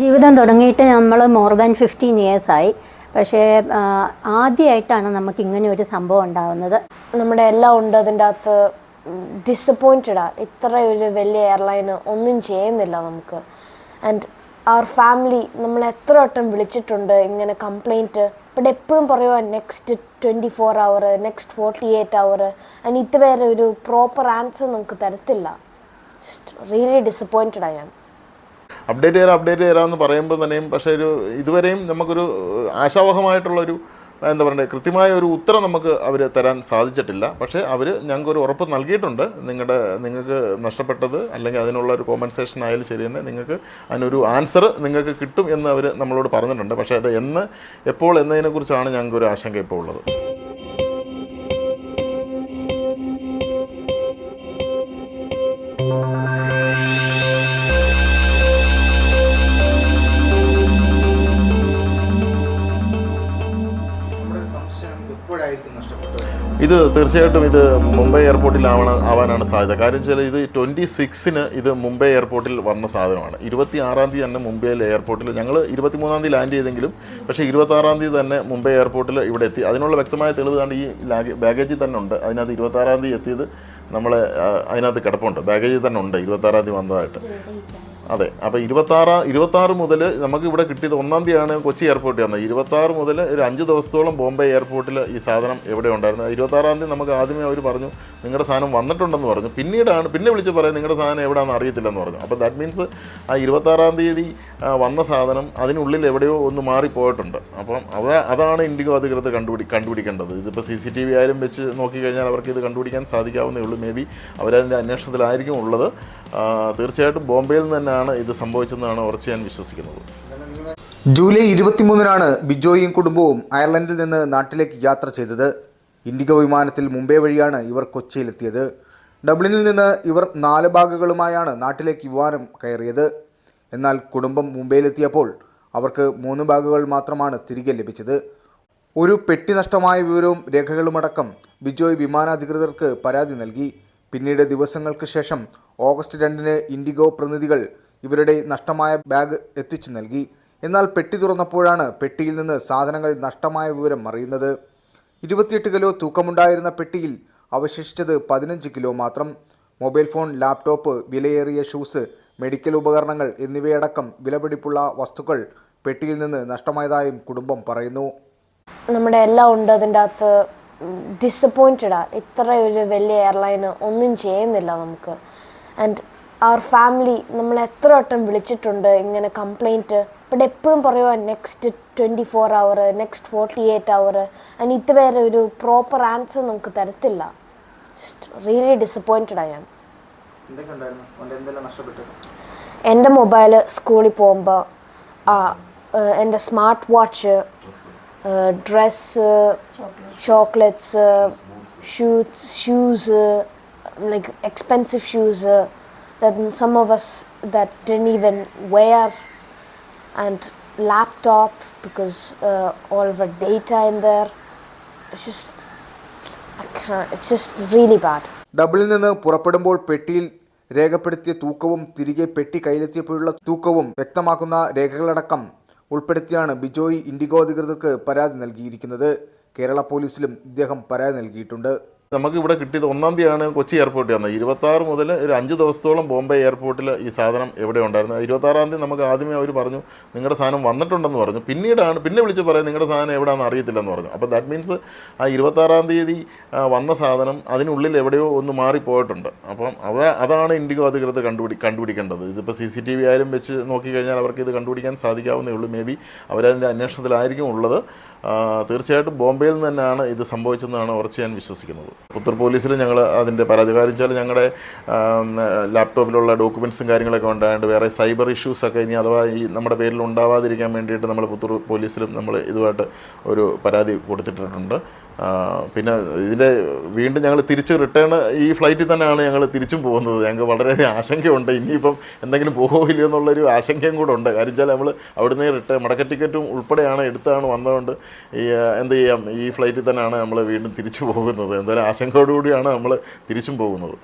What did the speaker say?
ജീവിതം തുടങ്ങിയിട്ട് നമ്മൾ മോർ ദാൻ ഫിഫ്റ്റീൻ ഇയേഴ്സായി പക്ഷേ ആദ്യമായിട്ടാണ് നമുക്ക് ഇങ്ങനെ ഒരു സംഭവം ഉണ്ടാവുന്നത്. നമ്മുടെ എല്ലാം ഉണ്ട് അതിന്റെ അകത്ത്. ഡിസപ്പോയിന്റഡാ ഇത്ര ഒരു വലിയ എയർലൈൻ ഒന്നും ചെയ്യുന്നില്ല നമുക്ക്. ആൻഡ് അവർ ഫാമിലി നമ്മൾ എത്ര വട്ടം വിളിച്ചിട്ടുണ്ട് ഇങ്ങനെ കംപ്ലൈന്റ് ബട്ട് എപ്പോഴും പറയുക next twenty four hour next forty eight hour and ഇതുവരെ ഒരു പ്രോപ്പർ ആൻസർ നമുക്ക് തരത്തില്ല. ജസ്റ്റ് റിയലി ഡിസപ്പോയിന്റഡാണ് ഞാൻ. അപ്ഡേറ്റ് ചെയ്യാം അപ്ഡേറ്റ് ചെയ്യാമെന്ന് പറയുമ്പോൾ തന്നെയും പക്ഷേ ഒരു ഇതുവരെയും നമുക്കൊരു ആശാവഹമായിട്ടുള്ളൊരു എന്താ പറയുക കൃത്യമായ ഒരു ഉത്തരം നമുക്ക് അവർ തരാൻ സാധിച്ചിട്ടില്ല. പക്ഷേ അവർ ഞങ്ങൾക്കൊരു ഉറപ്പ് നൽകിയിട്ടുണ്ട്. നിങ്ങളുടെ നിങ്ങൾക്ക് നഷ്ടപ്പെട്ടത് അല്ലെങ്കിൽ അതിനുള്ള ഒരു കോമ്പൻസേഷൻ ആയാലും ശരി തന്നെ നിങ്ങൾക്ക് അതിനൊരു ആൻസർ നിങ്ങൾക്ക് കിട്ടും എന്ന് അവർ നമ്മളോട് പറഞ്ഞിട്ടുണ്ട്. പക്ഷേ അത് എന്ന് എപ്പോൾ എന്നതിനെക്കുറിച്ചാണ് ഞങ്ങൾക്കൊരു ആശങ്ക ഇപ്പോൾ ഉള്ളത്. ഇത് തീർച്ചയായിട്ടും ഇത് മുംബൈ എയർപോർട്ടിൽ ആവണ ആവാനാണ് സാധ്യത. കാര്യം വെച്ചാൽ ഇത് ട്വന്റി സിക്സിന് ഇത് മുംബൈ എയർപോർട്ടിൽ വന്ന സാധനമാണ്. ഇരുപത്തി ആറാം തീയതി തന്നെ മുംബൈയിൽ എയർപോർട്ടിൽ ഞങ്ങൾ ഇരുപത്തി മൂന്നാം തീയതി ലാൻഡ് ചെയ്തെങ്കിലും പക്ഷേ ഇരുപത്താറാം തീയതി തന്നെ മുംബൈ എയർപോർട്ടിൽ ഇവിടെ എത്തി. അതിനുള്ള വ്യക്തമായ തെളിവ് കണ്ട് ഈ ബാഗേജിൽ തന്നെ ഉണ്ട്. അതിനകത്ത് ഇരുപത്താറാം തീയതി എത്തിയത് നമ്മളെ അതിനകത്ത് കിടപ്പുണ്ട്. ബാഗേജിൽ തന്നെ ഉണ്ട് ഇരുപത്താറാം തീയതി വന്നതായിട്ട്. അതെ അപ്പോൾ ഇരുപത്താറ് ഇരുപത്താറ് മുതൽ നമുക്ക് ഇവിടെ കിട്ടിയത് ഒന്നാം തീയതിയാണ് കൊച്ചി എയർപോർട്ടിൽ വന്നത്. ഇരുപത്താറ് മുതൽ ഒരു അഞ്ച് ദിവസത്തോളം ബോംബെ എയർപോർട്ടിൽ ഈ സാധനം എവിടെ ഉണ്ടായിരുന്നു. ഇരുപത്താറാം തീയതി നമുക്ക് ആദ്യമേ അവർ പറഞ്ഞു നിങ്ങളുടെ സാധനം വന്നിട്ടുണ്ടെന്ന് പറഞ്ഞു. പിന്നീടാണ് പിന്നെ വിളിച്ച് പറയാം നിങ്ങളുടെ സാധനം എവിടെയാണെന്ന് അറിയത്തില്ലെന്ന് പറഞ്ഞു. അപ്പോൾ ദാറ്റ് മീൻസ് ആ ഇരുപത്താറാം തീയതി വന്ന സാധനം അതിനുള്ളിൽ എവിടെയോ ഒന്ന് മാറിപ്പോയിട്ടുണ്ട് അപ്പം അവ അതാണ് ഇൻഡിഗോ അധികൃതർ കണ്ടുപിടി കണ്ടുപിടിക്കേണ്ടത്. ഇതിപ്പോൾ സി സി ടി വി ആയാലും വെച്ച് നോക്കിക്കഴിഞ്ഞാൽ അവർക്ക് ഇത് കണ്ടുപിടിക്കാൻ സാധിക്കാവുന്നേ ഉള്ളൂ. മേ ബി അവരതിന്റെ അന്വേഷണത്തിലായിരിക്കും ഉള്ളത്. തീർച്ചയായിട്ടും ബോംബെയിൽ നിന്ന് തന്നെയാണ് ഇത് സംഭവിച്ചതെന്നാണ് ഉറച്ച് ഞാൻ വിശ്വസിക്കുന്നത്. ജൂലൈ ഇരുപത്തിമൂന്നിനാണ് ബിജോയും കുടുംബവും അയർലൻഡിൽ നിന്ന് നാട്ടിലേക്ക് യാത്ര ചെയ്തത്. ഇൻഡിഗോ വിമാനത്തിൽ മുംബൈ വഴിയാണ് ഇവർ കൊച്ചിയിലെത്തിയത്. ഡബ്ലിനിൽ നിന്ന് ഇവർ നാല് ഭാഗങ്ങളുമായാണ് നാട്ടിലേക്ക് വിമാനം കയറിയത്. എന്നാൽ കുടുംബം മുംബൈയിലെത്തിയപ്പോൾ അവർക്ക് മൂന്ന് ഭാഗങ്ങൾ മാത്രമാണ് തിരികെ ലഭിച്ചത്. ഒരു പെട്ടി നഷ്ടമായ വിവരവും രേഖകളുമടക്കം ബിജോയ് വിമാനാധികൃതർക്ക് പരാതി നൽകി. പിന്നീട് ദിവസങ്ങൾക്ക് ശേഷം ഓഗസ്റ്റ് രണ്ടിന് ഇൻഡിഗോ പ്രതിനിധികൾ ഇവരുടെ നഷ്ടമായ ബാഗ് എത്തിച്ചു നൽകി. എന്നാൽ പെട്ടി തുറന്നപ്പോഴാണ് പെട്ടിയിൽ നിന്ന് സാധനങ്ങൾ നഷ്ടമായ വിവരം അറിയുന്നത്. ഇരുപത്തിയെട്ട് കിലോ തൂക്കമുണ്ടായിരുന്ന പെട്ടിയിൽ അവശേഷിച്ചത് പതിനഞ്ച് കിലോ മാത്രം. മൊബൈൽ ഫോൺ ലാപ്ടോപ്പ് വിലയേറിയ ഷൂസ് മെഡിക്കൽ ഉപകരണങ്ങൾ എന്നിവയടക്കം വിലപിടിപ്പുള്ള വസ്തുക്കൾ പെട്ടിയിൽ നിന്ന് നഷ്ടമായതായും കുടുംബം പറയുന്നു. നമ്മുടെ എല്ലാം ഉണ്ട് അതിന്റെ അകത്ത്. ഡിസപ്പോയിന്റഡാണ് ഇത്ര ഒരു വലിയ എയർലൈന് ഒന്നും ചെയ്യുന്നില്ല നമുക്ക്. ആൻഡ് അവർ ഫാമിലി നമ്മൾ എത്ര വട്ടം വിളിച്ചിട്ടുണ്ട് ഇങ്ങനെ കംപ്ലൈന്റ് ബട്ട് എപ്പോഴും പറയുക next twenty four hour next forty eight hour and ഇതുവരെ ഒരു പ്രോപ്പർ ആൻസർ നമുക്ക് തരത്തില്ല. ജസ്റ്റ് റിയലി ഡിസപ്പോയിന്റഡാണ് ഞാൻ എന്റെ മൊബൈൽ സ്കൂളിൽ പോകുമ്പോൾ എന്റെ smart watch dress chocolates shoes shoes like expensive shoes that some of us that didn't even wear and laptop because uh, all of our data in there it's just I can't it's just really bad. ഡബിളിൽ നിന്ന് പുറപ്പെടുമ്പോൾ പെട്ടിയിൽ രേഖപ്പെടുത്തിയ തൂക്കവും തിരികെ പെട്ടി കയ്യിലെത്തിയപ്പോഴുള്ള തൂക്കവും വ്യക്തമാക്കുന്ന രേഖകളടക്കം ഉൾപ്പെടുത്തിയാണ് Bijoy IndiGo അധികൃതർക്ക് പരാതി നൽകിയിരിക്കുന്നത്. കേരള പോലീസിലും ഇദ്ദേഹം പരാതി നൽകിയിട്ടുണ്ട്. നമുക്ക് ഇവിടെ കിട്ടിയത് ഒന്നാം തീയതിയാണ് കൊച്ചി എയർപോർട്ടിൽ വന്നത്. ഇരുപത്താറ് മുതൽ ഒരു അഞ്ച് ദിവസത്തോളം ബോംബെ എയർപോർട്ടിൽ ഈ സാധനം എവിടെ ഉണ്ടായിരുന്നു. ഇരുപത്താറാം തീയതി നമുക്ക് ആദ്യമേ അവർ പറഞ്ഞു നിങ്ങളുടെ സാധനം വന്നിട്ടുണ്ടെന്ന് പറഞ്ഞു. പിന്നീടാണ് പിന്നെ വിളിച്ച് പറയാം നിങ്ങളുടെ സാധനം എവിടെയാണെന്ന് അറിയത്തില്ലെന്ന് പറഞ്ഞു. അപ്പോൾ ദാറ്റ് മീൻസ് ആ ഇരുപത്താറാം തീയതി വന്ന സാധനം അതിനുള്ളിൽ എവിടെയോ ഒന്ന് മാറിപ്പോയിട്ടുണ്ട് അപ്പം അവ അതാണ് ഇൻഡിഗോ അധികൃതർ കണ്ടുപിടി കണ്ടുപിടിക്കേണ്ടത്. ഇതിപ്പോൾ സി സി ടി വി ആയാലും വെച്ച് നോക്കിക്കഴിഞ്ഞാൽ അവർക്ക് ഇത് കണ്ടുപിടിക്കാൻ സാധിക്കാവുന്നേ ഉള്ളൂ. മേ ബി അവരതിന്റെ അന്വേഷണത്തിലായിരിക്കും ഉള്ളത്. തീർച്ചയായിട്ടും ബോംബെയിൽ നിന്ന് തന്നെയാണ് ഇത് സംഭവിച്ചതെന്നാണ് ഉറച്ച് ഞാൻ വിശ്വസിക്കുന്നത്. പുത്തൂർ പോലീസിൽ ഞങ്ങൾ അതിന്റെ പരാതി കാര്യം വെച്ചാൽ ഞങ്ങളുടെ ലാപ്ടോപ്പിലുള്ള ഡോക്യുമെന്റ്സും കാര്യങ്ങളൊക്കെ ഉണ്ടായതുകൊണ്ട് വേറെ സൈബർ ഇഷ്യൂസൊക്കെ ഇനി അഥവാ ഈ നമ്മുടെ പേരിൽ ഉണ്ടാവാതിരിക്കാൻ വേണ്ടിയിട്ട് നമ്മൾ പുത്തൂർ പോലീസിലും നമ്മൾ ഇതുമായിട്ട് ഒരു പരാതി കൊടുത്തിട്ടുണ്ട്. പിന്നെ ഇതിന്റെ വീണ്ടും ഞങ്ങൾ തിരിച്ച് റിട്ടേൺ ഈ ഫ്ലൈറ്റിൽ തന്നെയാണ് ഞങ്ങൾ തിരിച്ചും പോകുന്നത്. ഞങ്ങൾക്ക് വളരെയധികം ആശങ്കയുണ്ട്. ഇനിയിപ്പം എന്തെങ്കിലും പോകുമോ എന്നുള്ളൊരു ആശങ്കയും കൂടെ ഉണ്ട്. കാര്യം വെച്ചാൽ നമ്മൾ അവിടുന്ന് റിട്ടേൺ മടക്ക ടിക്കറ്റും ഉൾപ്പെടെയാണ് എടുത്താണ് വന്നതുകൊണ്ട് ഈ എന്ത് ചെയ്യാം? ഈ ഫ്ലൈറ്റിൽ തന്നെയാണ് നമ്മൾ വീണ്ടും തിരിച്ചു പോകുന്നത്. എന്തായാലും ആശങ്കയോടുകൂടിയാണ് നമ്മൾ തിരിച്ചും പോകുന്നത്.